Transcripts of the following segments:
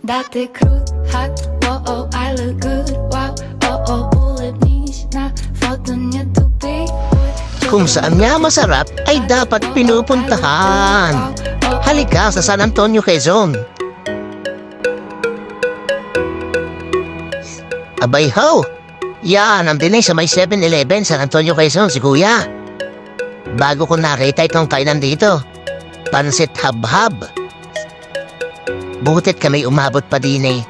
Dati crude, hot, oh oh, I look good, wow, oh oh, ulit na photo niya tubig. Kung saan nga masarap ay dapat pinupuntahan. Halika sa San Antonio, Quezon. Abay ho! Yan, ang dinay sa may 7-Eleven San Antonio, Quezon, si Kuya. Bago ko nakita itong kainan dito. Pansit Habhab. Butit kami umabot pa din eh.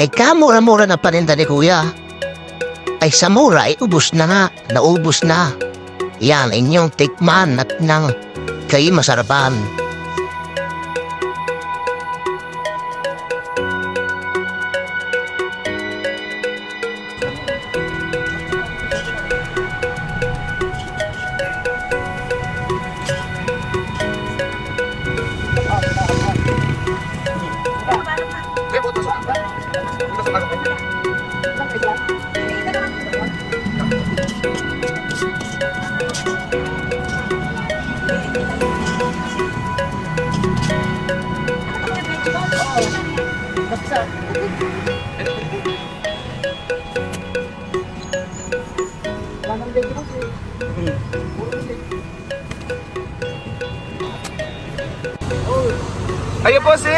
Ay kamura-mura na paninda ni Kuya. Ay sa mura ay ubus na nga, naubos na. Yan, inyong tikman at nang kayo masarapan. Ayun po si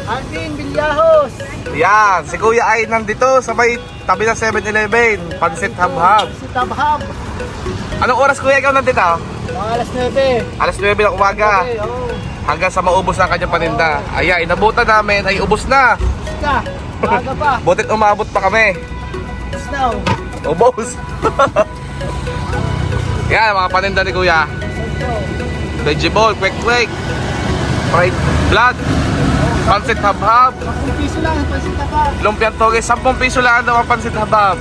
Alvin Villajos, Yan, si Kuya ay nandito sa may tabi ng 7-Eleven, Pansit Habhab. si Tabhab, Anong oras Kuya ikaw nandito? mga alas 9. Alas 9 ng umaga. Okay, oh. Hanggang sa maubos na ang kanyang paninda. Ayan, inabutan namin ay ubos na. Ka, maaga pa. Butit umabot pa kami. It's now. Ubos. Yan, mga paninda ni Kuya. Vegetable, quick quick. Fried blood. Pansit habhab. Kung piso lang, pansin ka pa. Lumpiang toge, 10 piso lang daw ang pansit habab.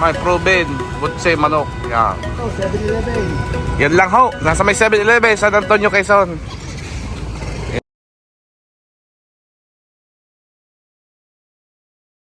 May proven, butse, manok. Yan. Ito, 7-Eleven. Yan lang ho. Nasa may 7-Eleven, San Antonio, Quezon.